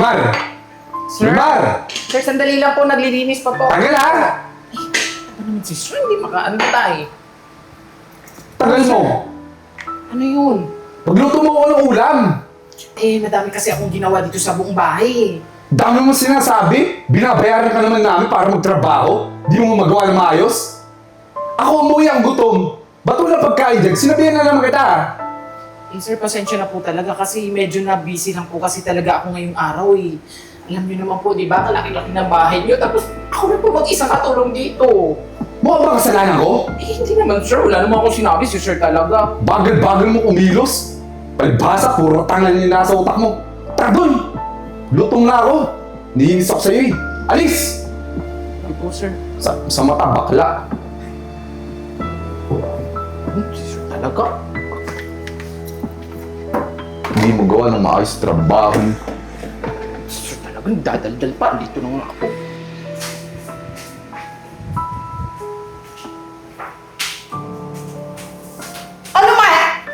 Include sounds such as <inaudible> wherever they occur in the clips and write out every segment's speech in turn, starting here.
Mar! Sir? Mar! Sir, sandali lang po, naglilinis pa po. Tagal ha! Ano naman si Sir, hindi makaano tayo. Tagal mo! Ano yun? Pagluto mo ako ng ulam! Eh, madami kasi akong ginawa dito sa buong bahay. Dami mo sinasabi? Binabayaran ka naman namin para magtrabaho? Di mo magawa ng maayos? Ako umuwi ang gutom. Ba't wala pagkain dyan? Sinabihan na naman kita. Eh, sir, pasensya na po talaga kasi medyo na busy lang po kasi talaga ako ngayong araw eh. Alam niyo naman po, di ba? Kalaki-laki ng bahay niyo. Tapos ako na po mag-isang katulong dito. Mukha ba kasalanan ko? Eh, hindi naman, sir. Wala naman akong sinabi si sir talaga. Bagal-bagal mo kumilos. Palibhasa, puro tangan yung nasa utak mo. Tara doon! Lutong na ako. Nihinis ako sa'yo eh. Alis! Hindi po, sir. Sa, sa mata, bakla. Hmm, si sir talaga. Hindi mo gawa ng maayos trabaho. Si sir talagang dadaldal pa. Dito na nga ako. Ano ma?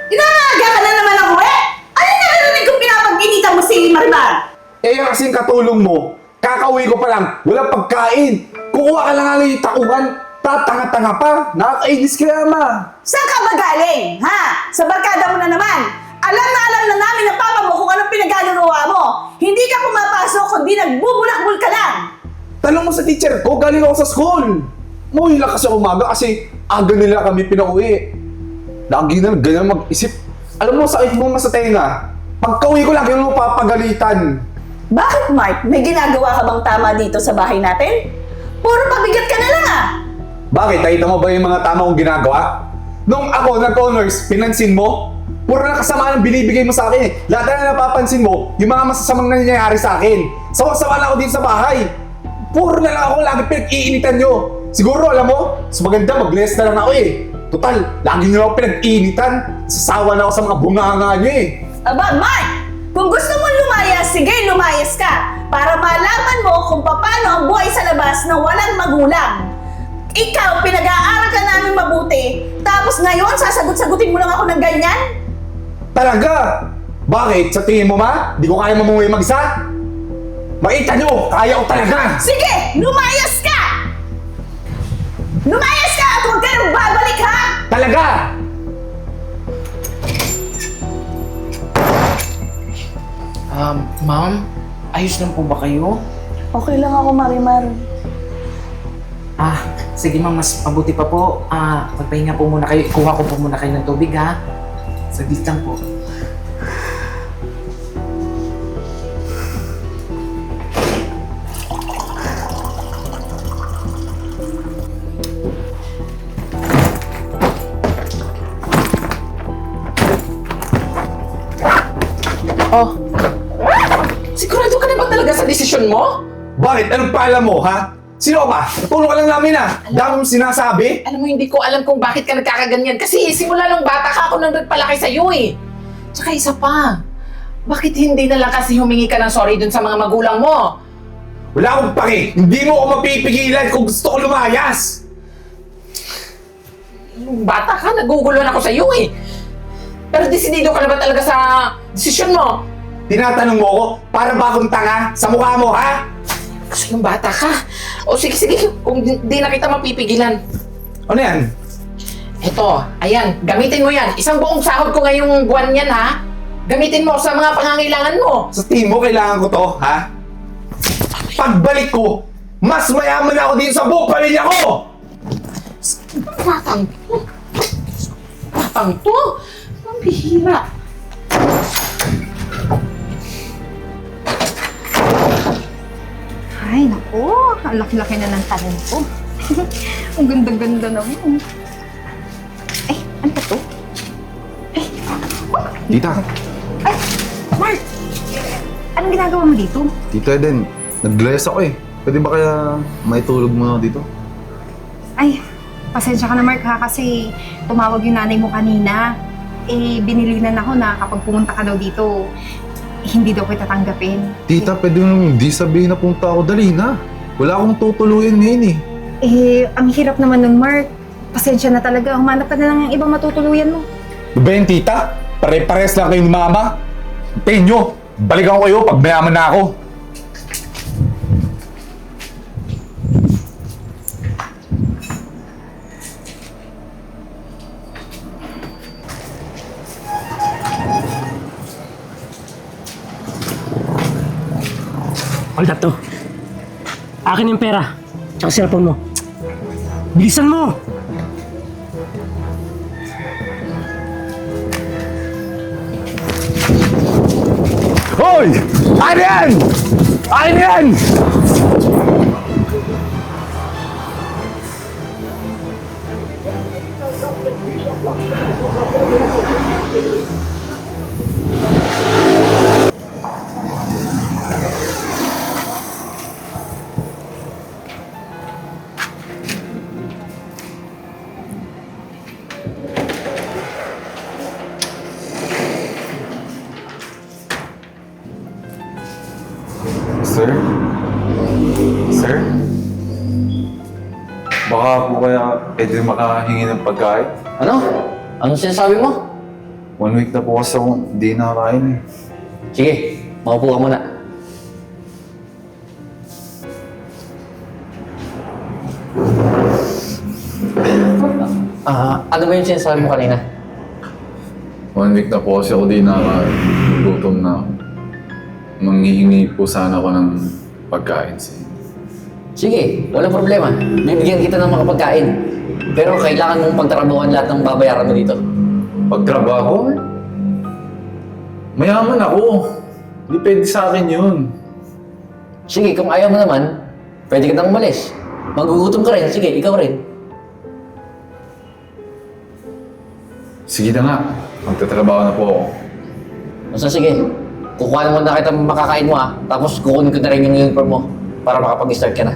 Inaaga ka na naman ako eh! Ano na narinig kong pinapag-initan mo si Marimar? Eh, yung kasing katulong mo, kakauwi ko pa lang, walang pagkain. Kukuha ka lang ng takuhan, tatanga-tanga pa. Nakakainis ka na, ma. Saan ka ba galing? Ha? Sa barkada mo na naman! Alam na alam na namin ng papa mo kung anong pinagagawa mo! Hindi ka pumapasok kundi nagbubulakbul ka lang! Tanong mo sa teacher ko, galing ako sa school. Umuwi lang kasi umaga kasi aga nila kami pinauwi. Lagi na ganyan mag-isip. Alam mo, sakit mo sa tenga. Pagka-uwi ko lagi mo papagalitan. Bakit Mark? May ginagawa ka bang tama dito sa bahay natin? Puro pabigat ka na lang ah! Bakit? Nakita mo ba yung mga tama kong ginagawa? Nung ako nag-honors, pinansin mo? Puro na kasama ang binibigay mo sa akin eh. Lahat na napapansin mo, yung mga masasamang nangyayari sa akin. Sawa-sawa na ako dito sa bahay. Puro na lang ako lagi pinag-iinitan nyo. Siguro, alam mo, mas maganda mag-less na lang ako eh. Total, lagi nyo ako pinag-iinitan. Sasawa na ako sa mga bunganga nyo eh. Aba, Mark! Kung gusto mo lumayas, sige, lumayas ka! Para malaman mo kung paano ang buhay sa labas na walang magulang. Ikaw, pinag-aaral ka namin mabuti, tapos ngayon sasagot-sagutin mo lang ako ng ganyan? Talaga? Bakit? Sa tingin mo ma? Di ko kaya mamuhay mag-isa? Makita nyo, kaya ko talaga! Sige, lumayas ka! Lumayas ka at huwag ka nang babalik ha! Talaga! Um, ma'am, ayos lang po ba kayo? Okay lang ako, Marimar. Ah, sige ma'am, mas mabuti pa po. Ah, magpahinga po muna kayo. Ikuha ko po muna kayo ng tubig ha. Saglit lang po. Oh. Sigurado ka na ba talaga sa desisyon mo? Bakit? Anong pala mo, ha? Sino ka? Tulong ka lang namin, ha? Dami mong sinasabi? Alam mo, hindi ko alam kung bakit ka nagkakaganyan. Kasi simula nung bata ka, ako nang nagpalaki sa'yo eh. Tsaka isa pa, bakit hindi na lang kasi humingi ka ng sorry dun sa mga magulang mo? Wala akong pake. Hindi mo ako mapipigilan kung gusto ko lumayas. Nung bata ka, nagugulan ako sa'yo eh. Pero desidido ka na ba talaga sa desisyon mo? Tinatanong mo ako, para ba akong tanga sa mukha mo, ha? Kasi yung bata ka. O sige, sige, kung di, di na kita mapipigilan. Ano yan? Eto, ayan, gamitin mo yan. Isang buong sahod ko ngayong buwan yan ha. Gamitin mo sa mga pangangailangan mo. Sa tingin mo, kailangan ko to, ha? Pagbalik ko, mas mayaman ako din sa buong pamilya ko! Batang to. Batang to. Ang bihira. Ay, naku. Ang laki-laki na ng talon ko. <laughs> ang ganda-ganda naman. Ay, ano ba to? Tita, Ay, Mark! Anong ginagawa mo dito? Tita Eden, nag-glass ako eh. Pwede ba kaya may tulog mo dito? Ay, pasensya ka na Mark ha kasi tumawag yung nanay mo kanina. Eh, binilinan ako na kapag pumunta ka daw dito, hindi daw kita tanggapin. Tita, pwede mo hindi sabihin na punta ako. Dali na. Wala akong tutuluyan ngayon eh. Eh, ang hirap naman nun, Mark. Pasensya na talaga. Humanap ka na lang ng ibang matutuluyan mo. Ano ba tita? Pare-pares lang kayo ni mama. Hintayin nyo, balikan ko kayo pag mayaman na ako. Hold up to. Akin yung pera. Tsaka cellphone mo. Bilisan mo! Hoy! Ano yan? Sir? Sir? Baka po kaya pwede makahingi ng pagkain? Ano? Anong sinasabi mo? One week na po kasi ako hindi nakakain eh. Sige, maupo ka muna. Ah, ano ba yung sinasabi mo kanina? One week na po kasi ako di nakakain. Gutom na ako. Manghihingi po sana ako ng pagkain sa inyo. Sige, walang problema. Bibigyan kita ng mga pagkain. Pero kailangan mong pagtrabahuan lahat ng babayaran mo dito. Pagtrabaho? Mayaman ako. Hindi pwede sa akin yun. Sige, kung ayaw mo naman, pwede ka nang umalis. Magugutom ka rin. Sige, ikaw rin. Sige na nga. Magtatrabaho na po ako. Basta sige, kukuha na muna kita makakain mo ha. Tapos kukunin ko na rin yung uniform mo para makapag-start ka na.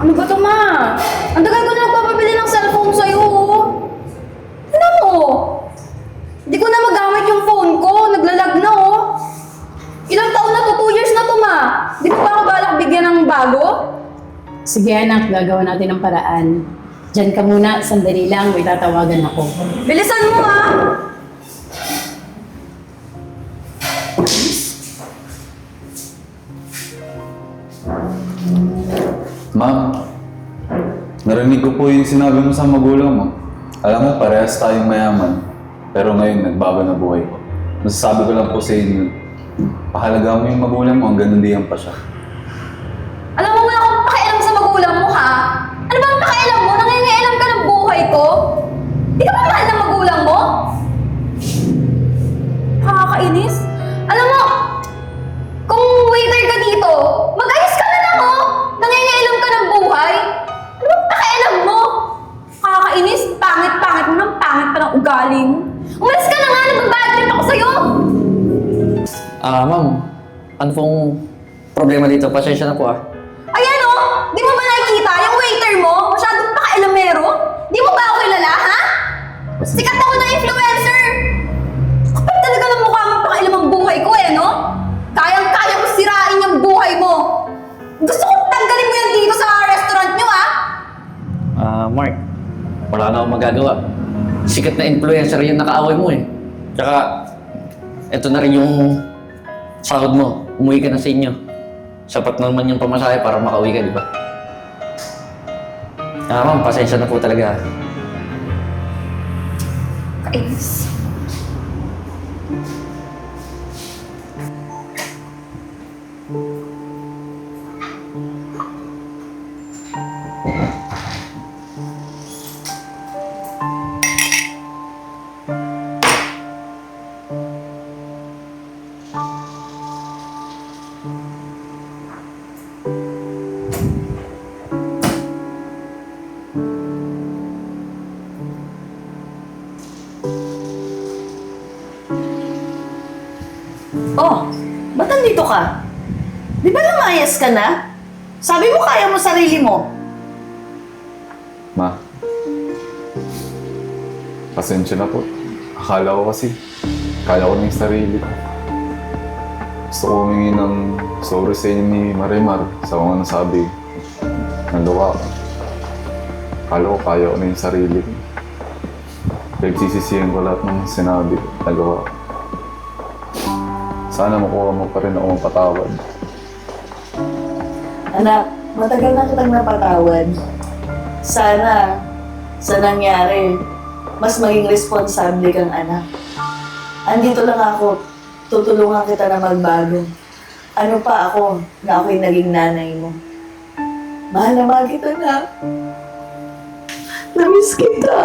Ano ba to, ma? Ang tagal ko na nagpapabili ng cellphone sa'yo, oh. Ano mo? Hindi ko na magamit yung phone ko. Naglalag na, oh. Ilang taon na to? Two years na to, ma. Di mo ba ako balak bigyan ng bago? Sige anak, gagawa natin ng paraan. Diyan ka muna, sandali lang, may tatawagan ako. Bilisan mo, ha? Ma'am, narinig ko po yung sinabi mo sa magulang mo. Alam mo, parehas tayong mayaman. Pero ngayon, nagbago na buhay ko. Masasabi ko lang po sa inyo, pahalaga mo yung magulang mo, hanggang nandiyan pa siya. Ah, ma'am, ano pong problema dito? Pasensya na po ah. Ayan oh! Di mo ba nakikita yung waiter mo? Masyadong pakailamero? Di mo ba ako kilala, ha? Sikat ako na influencer! Kapag talaga ng mukha mo pakailam ang buhay ko eh, no? Kayang-kaya ko sirain yung buhay mo! Gusto kong tanggalin mo yan dito sa restaurant nyo, ha? Ah, Mark, wala na akong magagawa. Sikat na influencer yung nakaaway mo eh. Tsaka, eto na rin yung sahod mo. Umuwi ka na sa inyo. Sapat naman yung pamasahe para makauwi ka, di ba? Ah, ma'am, pasensya na po talaga. Kainis. Oh, ba't nandito ka? Di ba lumayas ka na? Sabi mo kaya mo sarili mo. Ma, pasensya na po. Akala ko kasi, akala ko na yung sarili ko. Gusto ko humingi ng sorry sa inyo ni Marimar sa mga nasabi. Nagawa ko. Akala ko kaya ko na yung sarili ko. Pagsisisihan ko lahat ng sinabi ko, nagawa ko. Sana makuha mo pa rin ako mapatawad. Anak, matagal na kitang napatawad. Sana, sa nangyari, mas maging responsable kang anak. Andito lang ako, tutulungan kita na magbago. Ano pa ako na ako'y naging nanay mo? Mahal na mahal kita na. Namiss kita.